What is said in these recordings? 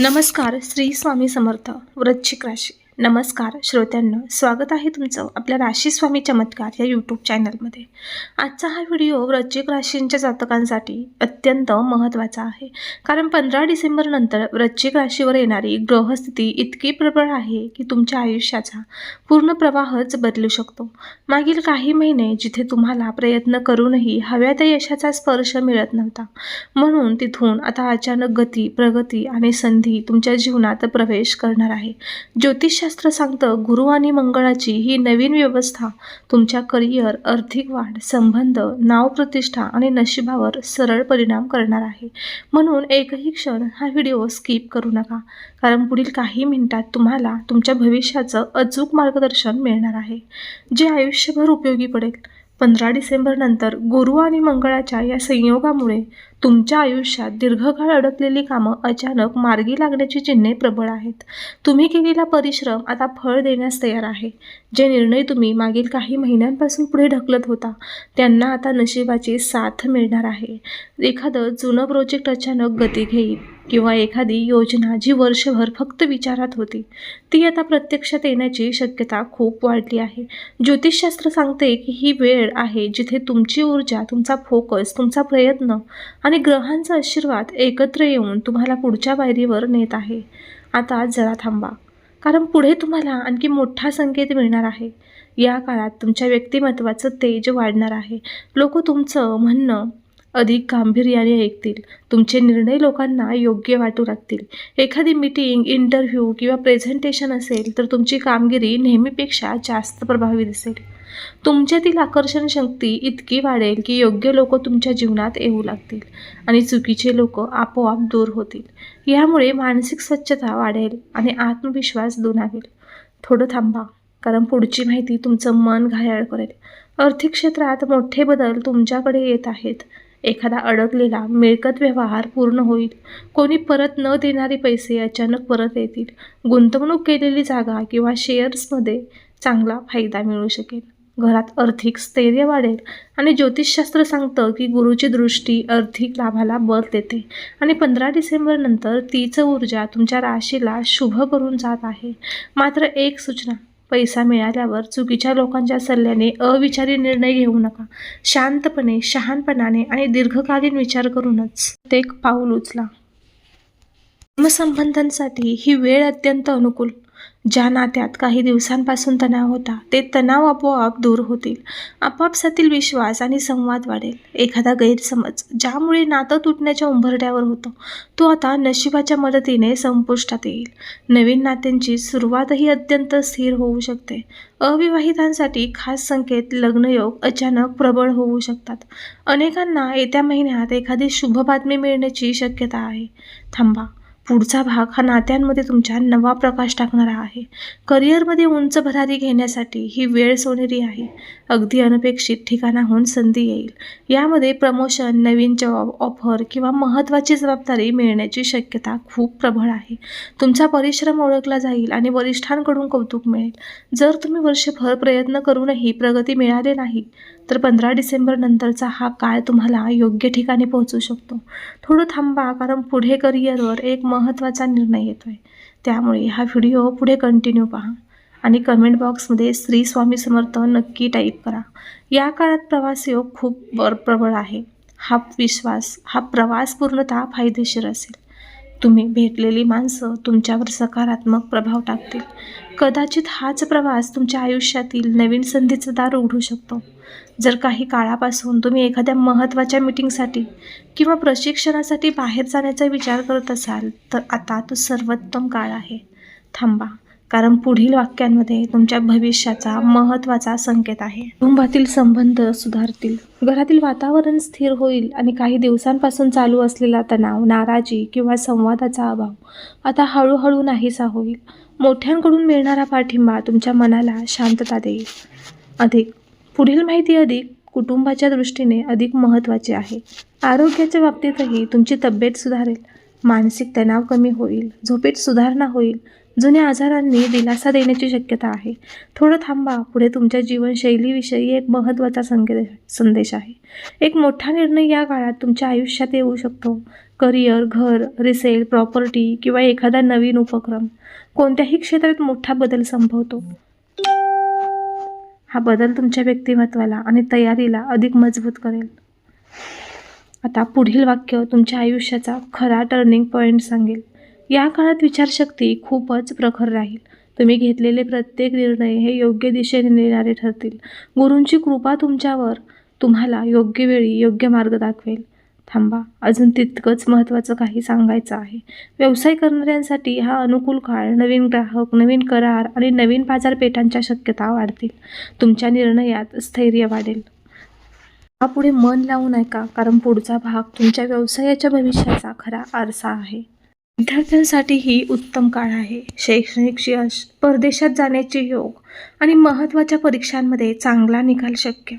नमस्कार श्री स्वामी समर्थ वृश्चिक राशी. नमस्कार श्रोत्यांना स्वागत आहे तुमचं आपल्या राशी स्वामी चमत्कार या यूट्यूब चॅनलमध्ये आजचा हा व्हिडिओ वृश्चिक राशींच्या जातकांसाठी अत्यंत महत्त्वाचा आहे. कारण पंधरा डिसेंबरनंतर वृश्चिक राशीवर येणारी ग्रहस्थिती इतकी प्रबळ आहे की तुमच्या आयुष्याचा पूर्ण प्रवाहच बदलू शकतो. मागील काही महिने जिथे तुम्हाला प्रयत्न करूनही हव्या त्या यशाचा स्पर्श मिळत नव्हता. म्हणून तिथून आता अचानक गती प्रगती आणि संधी तुमच्या जीवनात प्रवेश करणार आहे. ज्योतिषशास्त्र सांगतं गुरु आणि मंगळाची ही नवीन व्यवस्था तुमच्या करिअर आर्थिक वाढ संबंध नाव प्रतिष्ठा आणि नशिबावर सरळ परिणाम करणार आहे. म्हणून एकही क्षण हा व्हिडिओ स्किप करू नका कारण पुढील काही मिनिटात तुम्हाला तुमच्या भविष्याचं अचूक मार्गदर्शन मिळणार आहे जे आयुष्यभर उपयोगी पडेल. पंधरा डिसेंबरनंतर गुरु आणि मंगळाच्या या संयोगामुळे तुमच्या आयुष्यात दीर्घकाळ अडकलेली कामं अचानक मार्गी लागण्याची चिन्हे प्रबळ आहेत. तुम्ही केलेला परिश्रम आता फळ देण्यास तयार आहे. जे निर्णय तुम्ही मागील काही महिन्यांपासून पुढे ढकलत होता त्यांना आता नशिबाची साथ मिळणार आहे. एखादं जुनं प्रोजेक्ट अचानक गती घेईल किंवा एखादी योजना जी वर्षभर फक्त विचारात होती ती आता प्रत्यक्षात येण्याची शक्यता खूप वाढली आहे. ज्योतिषशास्त्र सांगते की ही वेळ आहे जिथे तुमची ऊर्जा तुमचा फोकस तुमचा प्रयत्न आणि आणि ग्रहांचा आशीर्वाद एकत्र येऊन तुम्हाला पुढच्या पायरीवर नेत आहे. आता जरा थांबा. कारण पुढे तुम्हाला आणखी मोठा संकेत मिळणार आहे. या काळात तुमच्या व्यक्तिमत्वाचं तेज वाढणार आहे. लोक तुमचं म्हणणं अधिक गांभीर्याने ऐकतील. तुमचे निर्णय लोकांना योग्य वाटू लागतील. एखादी मीटिंग इंटरव्ह्यू किंवा प्रेझेंटेशन असेल तर तुमची कामगिरी नेहमीपेक्षा जास्त प्रभावी दिसेल. तुमच्यातील आकर्षण शक्ती इतकी वाढेल की योग्य लोक तुमच्या जीवनात येऊ लागतील आणि चुकीचे लोक आपोआप दूर होतील. यामुळे मानसिक स्वच्छता वाढेल आणि आत्मविश्वास दुणावेल थोडं थांबा कारण पुढची माहिती तुमचं मन घायाळ करेल. आर्थिक क्षेत्रात मोठे बदल तुमच्याकडे येत आहेत. एखादा अडकलेला मिळकत व्यवहार पूर्ण होईल. कोणी परत न देणारे पैसे अचानक परत येतील. गुंतवणूक केलेली जागा किंवा शेअर्समध्ये चांगला फायदा मिळू शकेल. घरात आर्थिक स्थैर्य वाढेल आणि ज्योतिषशास्त्र सांगतं की गुरुची दृष्टी आर्थिक लाभाला बळ देते आणि पंधरा डिसेंबरनंतर तीच ऊर्जा तुमच्या राशीला शुभ करून जात आहे. मात्र एक सूचना पैसा मिळाल्यावर चुकीच्या लोकांच्या सल्ल्याने अविचारी निर्णय घेऊ नका. शांतपणे शहाणपणाने आणि दीर्घकालीन विचार करूनच प्रत्येक पाऊल उचला. प्रेमसंबंधांसाठी ही वेळ अत्यंत अनुकूल. ज्या नात्यात काही दिवसांपासून तणाव होता ते तणाव आपोआप दूर होतील. आपापसातील विश्वास आणि संवाद वाढेल. एखादा गैरसमज ज्यामुळे नातं तुटण्याच्या उंबरड्यावर होतं तो आता नशिबाच्या मदतीने संपुष्टात येईल. नवीन नात्यांची सुरुवातही अत्यंत स्थिर होऊ शकते. अविवाहितांसाठी खास संकेत लग्नयोग अचानक प्रबळ होऊ शकतात. अनेकांना येत्या महिन्यात एखादी शुभ बातमी मिळण्याची शक्यता आहे. थांबा. पुढचा भाग हा नात्यांमध्ये तुमच्या नवा प्रकाश टाकणारा आहे. करिअरमध्ये उंच भरारी घेण्यासाठी ही वेळ सोनेरी आहे. अगदी अनपेक्षित ठिकाणाहून संधी येईल. यामध्ये प्रमोशन नवीन जॉब ऑफर किंवा महत्त्वाची जबाबदारी मिळण्याची शक्यता खूप प्रबळ आहे. तुमचा परिश्रम ओळखला जाईल आणि वरिष्ठांकडून कौतुक मिळेल. जर तुम्ही वर्षभर प्रयत्न करूनही प्रगती मिळाली नाही तर पंधरा डिसेंबर नंतरचा हा काळ तुम्हाला योग्य ठिकाणी पोहोचू शकतो. थोडं थांबा कारण पुढे करिअरवर एक महत्त्वाचा निर्णय येतो आहे त्यामुळे हा व्हिडिओ पुढे कंटिन्यू पहा आणि कमेंट बॉक्समध्ये श्री स्वामी समर्थ नक्की टाईप करा. या काळात प्रवास योग खूप बर प्रबळ आहे. हा विश्वास हा प्रवास पूर्णतः फायदेशीर असेल. तुम्ही भेटलेली माणसं तुमच्यावर सकारात्मक प्रभाव टाकतील. कदाचित हाच प्रवास तुमच्या आयुष्यातील नवीन संधीचं दार उघडू शकतो. जर काही काळापासून तुम्ही एखाद्या महत्त्वाच्या मिटिंगसाठी किंवा प्रशिक्षणासाठी बाहेर जाण्याचा विचार करत असाल तर आता तो सर्वोत्तम काळ आहे. थांबा. कारण पुढील वाक्यांमध्ये तुमच्या भविष्याचा महत्त्वाचा संकेत आहे. कुटुंबातील संबंध सुधारतील. घरातील वातावरण स्थिर होईल आणि काही दिवसांपासून चालू असलेला तणाव नाराजी किंवा संवादाचा अभाव आता हळूहळू नाहीसा होईल. मोठ्यांकडून मिळणारा पाठिंबा तुमच्या मनाला शांतता देईल. अधिक. पुढील माहिती अधिक कुटुंबाच्या दृष्टीने अधिक महत्त्वाची आहे. आरोग्याच्या बाबतीतही तुमची तब्येत सुधारेल. मानसिक तणाव कमी होईल झोपेत सुधारणा होईल. जुन्या आजारांनी दिलासा देण्याची शक्यता आहे. थोडं थांबा पुढे तुमच्या जीवनशैलीविषयी एक महत्त्वाचा संकेत संदेश आहे. एक मोठा निर्णय या काळात तुमच्या आयुष्यात येऊ शकतो. करिअर घर रिसेल प्रॉपर्टी किंवा एखादा नवीन उपक्रम. कोणत्याही क्षेत्रात मोठा बदल संभवतो. हा बदल तुमच्या व्यक्तिमत्वाला आणि तयारीला अधिक मजबूत करेल. आता पुढील वाक्य तुमच्या आयुष्याचा खरा टर्निंग पॉईंट सांगेल. या काळात विचारशक्ती खूपच प्रखर राहील. तुम्ही घेतलेले प्रत्येक निर्णय हे योग्य दिशेने नेणारे ठरतील. गुरूंची कृपा तुमच्यावर तुम्हाला योग्य वेळी योग्य मार्ग दाखवेल. थांबा अजून तितकंच महत्त्वाचं काही सांगायचं आहे. व्यवसाय करणाऱ्यांसाठी हा अनुकूल काळ नवीन ग्राहक नवीन करार आणि नवीन बाजारपेठांच्या शक्यता वाढतील. तुमच्या निर्णयात स्थैर्य वाढेल. पुढे मन लावून ऐका कारण पुढचा भाग तुमच्या व्यवसायाच्या भविष्याचा खरा आरसा आहे. विद्यार्थ्यांसाठी ही उत्तम काळ आहे. शैक्षणिक यश परदेशात जाण्याचे योग आणि महत्त्वाच्या परीक्षांमध्ये चांगला निकाल शक्य.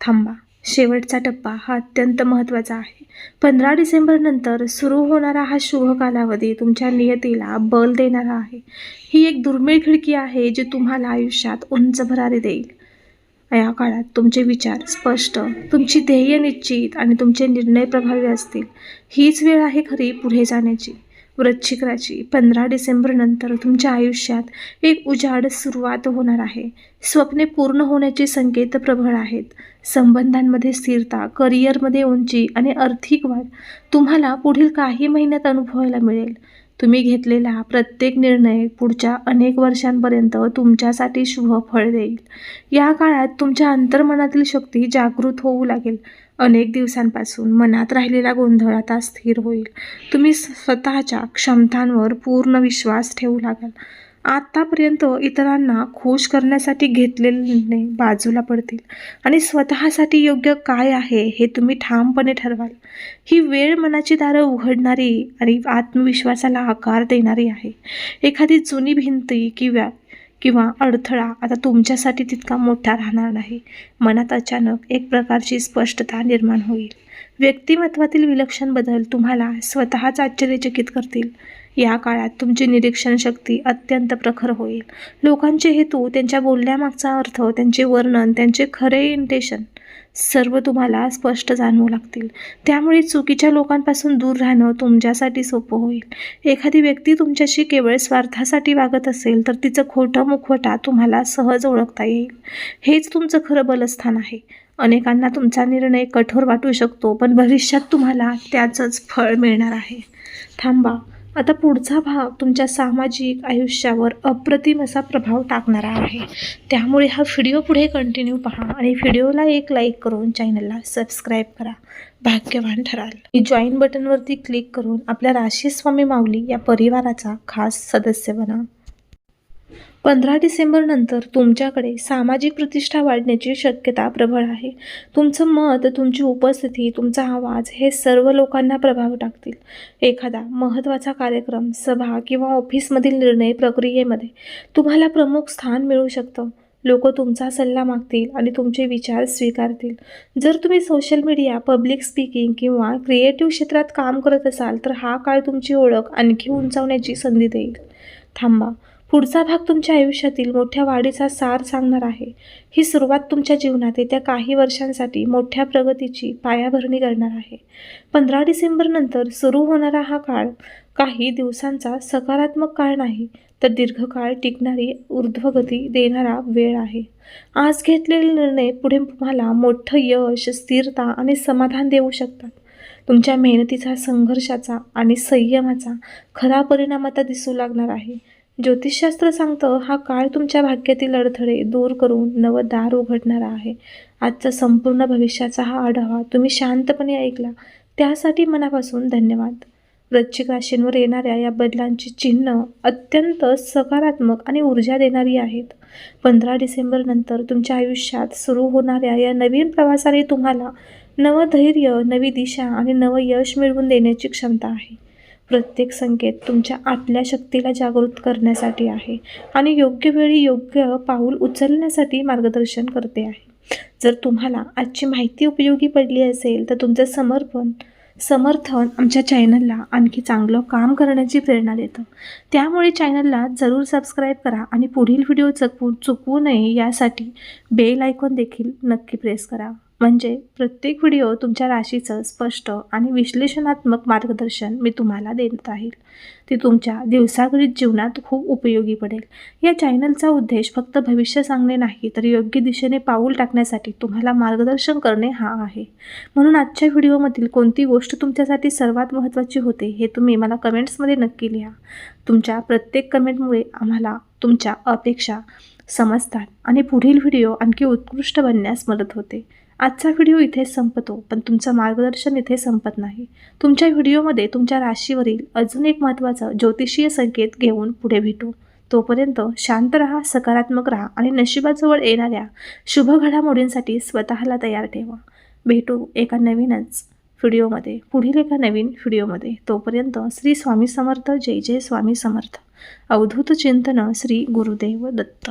थांबा. शेवटचा टप्पा हा अत्यंत महत्त्वाचा आहे. पंधरा डिसेंबरनंतर सुरू होणारा हा शुभ कालावधी तुमच्या नियतीला बल देणारा आहे. ही एक दुर्मिळ खिडकी आहे जी तुम्हाला आयुष्यात उंच भरारी देईल. या काळात तुमचे विचार स्पष्ट तुमची ध्येय निश्चित आणि तुमचे निर्णय प्रभावी असतील. हीच वेळ आहे खरी पुढे जाण्याची. वृश्चिक राशी पंधरा डिसेंबर नंतर तुमच्या आयुष्यात एक उजाड सुरुवात होणार आहे. स्वप्ने पूर्ण होण्याचे संकेत प्रबळ आहेत. संबंधांमध्ये स्थिरता करिअरमध्ये उंची आणि आर्थिक वाढ तुम्हाला पुढील काही महिन्यात अनुभवायला मिळेल. तुम्ही घेतलेला प्रत्येक निर्णय पुढच्या अनेक वर्षांपर्यंत तुमच्यासाठी शुभ फळ देईल. या काळात तुमच्या अंतर्मनातील शक्ती जागृत होऊ लागेल. अनेक दिवसांपासून मनात राहिलेला गोंधळ आता स्थिर होईल. तुम्ही स्वतःच्या क्षमतांवर पूर्ण विश्वास ठेवू लागाल. आत्तापर्यंत इतरांना खुश करण्यासाठी घेतलेले निर्णय बाजूला पडतील. आणि स्वतःसाठी योग्य काय आहे हे तुम्ही ठामपणे ठरवाल. ही वेळ मनाची दारं उघडणारी आणि आत्मविश्वासाला आकार देणारी आहे. एखादी जुनी भिंती किंवा किंवा अडथळा आता तुमच्यासाठी तितका मोठा राहणार नाही. मनात अचानक एक प्रकारची स्पष्टता निर्माण होईल. व्यक्तिमत्वातील विलक्षण बदल तुम्हाला स्वतःच आश्चर्यचकित करतील. या काळात तुमची निरीक्षण शक्ती अत्यंत प्रखर होईल. लोकांचे हेतू त्यांच्या बोलण्यामागचा अर्थ त्यांचे वर्णन त्यांचे खरे इंटेशन सर्व तुम्हाला स्पष्ट जाणवू लागतील. त्यामुळे चुकीच्या लोकांपासून दूर राहणं तुमच्यासाठी सोपं होईल. एखादी व्यक्ती तुमच्याशी केवळ स्वार्थासाठी वागत असेल तर तिचं खोटं मुखवटा तुम्हाला सहज ओळखता येईल. हेच तुमचं खरं बलस्थान आहे. अनेकांना तुमचा निर्णय कठोर वाटू शकतो पण भविष्यात तुम्हाला त्याचंच फळ मिळणार आहे. थांबा. आता पुढचा भाग तुमच्या सामाजिक आयुष्यावर अप्रतिम असा प्रभाव टाकणारा आहे. त्यामुळे हा व्हिडिओ पुढे कंटिन्यू पहा आणि व्हिडिओला एक लाईक करून चॅनलला सबस्क्राईब करा. भाग्यवान ठराल. जॉईन बटनवरती क्लिक करून आपल्या राशीस्वामी माऊली या परिवाराचा खास सदस्य बना. पंधरा डिसेंबरनंतर तुमच्याकडे सामाजिक प्रतिष्ठा वाढण्याची शक्यता प्रबळ आहे. तुमचं मत तुमची उपस्थिती तुमचा आवाज हे सर्व लोकांना प्रभाव टाकतील. एखादा महत्त्वाचा कार्यक्रम सभा किंवा ऑफिसमधील निर्णय प्रक्रियेमध्ये तुम्हाला प्रमुख स्थान मिळू शकतं. लोक तुमचा सल्ला मागतील आणि तुमचे विचार स्वीकारतील. जर तुम्ही सोशल मीडिया पब्लिक स्पीकिंग किंवा क्रिएटिव्ह क्षेत्रात काम करत असाल तर हा काळ तुमची ओळख आणखी उंचावण्याची संधी देईल. थांबा. पुढचा भाग तुमच्या आयुष्यातील मोठ्या वाढीचा सार सांगणार आहे. ही सुरुवात तुमच्या जीवनात येत्या काही वर्षांसाठी मोठ्या प्रगतीची पायाभरणी करणार आहे. पंधरा डिसेंबरनंतर सुरू होणारा हा काळ काही दिवसांचा सकारात्मक काळ नाही तर दीर्घकाळ टिकणारी ऊर्ध्वगती देणारा वेळ आहे. आज घेतलेले निर्णय पुढे तुम्हाला मोठं यश स्थिरता आणि समाधान देऊ शकतात. तुमच्या मेहनतीचा संघर्षाचा आणि संयमाचा खरा परिणाम आता दिसू लागणार आहे. ज्योतिषशास्त्र सांगतं हा काळ तुमच्या भाग्यातील अडथळे दूर करून नवं दार उघडणारा आहे. आजचा संपूर्ण भविष्याचा हा आढावा तुम्ही शांतपणे ऐकला. त्यासाठी मनापासून धन्यवाद. वृश्चिक राशींवर येणाऱ्या या बदलांची चिन्ह अत्यंत सकारात्मक आणि ऊर्जा देणारी आहेत. पंधरा डिसेंबरनंतर तुमच्या आयुष्यात सुरू होणाऱ्या या नवीन प्रवासाने तुम्हाला नवं धैर्य नवी दिशा आणि नवं यश मिळवून देण्याची क्षमता आहे. प्रत्येक संकेत तुमच्या आतल्या शक्तीला जागृत करण्यासाठी आहे आणि योग्य वेळी योग्य पाऊल उचलण्यासाठी मार्गदर्शन करते आहे. जर तुम्हाला आजची माहिती उपयोगी पडली असेल तर तुमचं समर्पण समर्थन आमच्या चॅनलला आणखी चांगलं काम करण्याची प्रेरणा देतं. त्यामुळे चॅनलला जरूर सबस्क्राईब करा आणि पुढील व्हिडिओ चकवू चुकवू नये यासाठी बेल आयकॉन देखील नक्की प्रेस करा. म्हणजे प्रत्येक व्हिडिओ तुमच्या राशीचं स्पष्ट आणि विश्लेषणात्मक मार्गदर्शन मी तुम्हाला देत राहील. ते तुमच्या दिवसागरीत जीवनात खूप उपयोगी पडेल. या चॅनलचा उद्देश फक्त भविष्य सांगणे नाही तर योग्य दिशेने पाऊल टाकण्यासाठी तुम्हाला मार्गदर्शन करणे हा आहे. म्हणून आजच्या व्हिडिओमधील कोणती गोष्ट तुमच्यासाठी सर्वात महत्त्वाची होते हे तुम्ही मला कमेंट्समध्ये नक्की लिहा. तुमच्या प्रत्येक कमेंटमुळे आम्हाला तुमच्या अपेक्षा समजतात आणि पुढील व्हिडिओ आणखी उत्कृष्ट बनण्यास मदत होते. आजचा व्हिडिओ इथे संपतो पण तुमचं मार्गदर्शन इथे संपत नाही. तुमच्या व्हिडिओमध्ये तुमच्या राशीवरील अजून एक महत्त्वाचं ज्योतिषीय संकेत घेऊन पुढे भेटू. तोपर्यंत शांत राहा सकारात्मक राहा आणि नशिबाजवळ येणाऱ्या शुभ घडामोडींसाठी स्वतःला तयार ठेवा. भेटू एका नवीनच व्हिडिओमध्ये. पुढील एका नवीन व्हिडिओमध्ये. तोपर्यंत श्री स्वामी समर्थ. जय जय स्वामी समर्थ. अवधूत चिंतन श्री गुरुदेव दत्त.